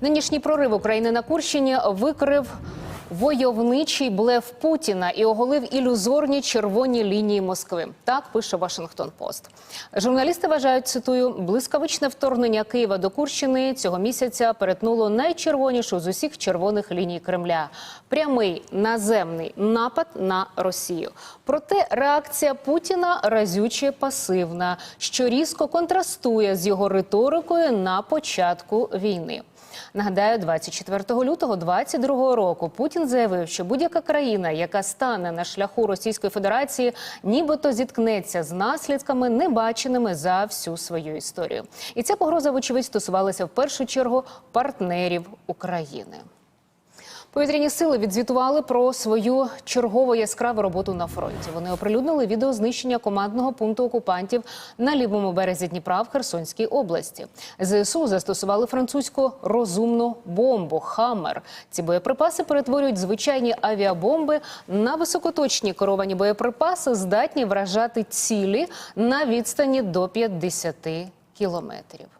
Нинішній прорив України на Курщині викрив войовничий блеф Путіна і оголив ілюзорні червоні лінії Москви. Так пише Вашингтон Пост. Журналісти вважають, цитую, блискавичне вторгнення Києва до Курщини цього місяця перетнуло найчервонішу з усіх червоних ліній Кремля. Прямий наземний напад на Росію. Проте реакція Путіна разюче пасивна, що різко контрастує з його риторикою на початку війни. Нагадаю, 24 лютого 2022 року Путін заявив, що будь-яка країна, яка стане на шляху Російської Федерації, нібито зіткнеться з наслідками, небаченими за всю свою історію. І ця погроза, вочевидь, стосувалася в першу чергу партнерів України. Повітряні сили відзвітували про свою чергову яскраву роботу на фронті. Вони оприлюднили відео знищення командного пункту окупантів на лівому березі Дніпра в Херсонській області. ЗСУ застосували французьку розумну бомбу Хаммер. Ці боєприпаси перетворюють звичайні авіабомби на високоточні керовані боєприпаси, здатні вражати цілі на відстані до 50 кілометрів.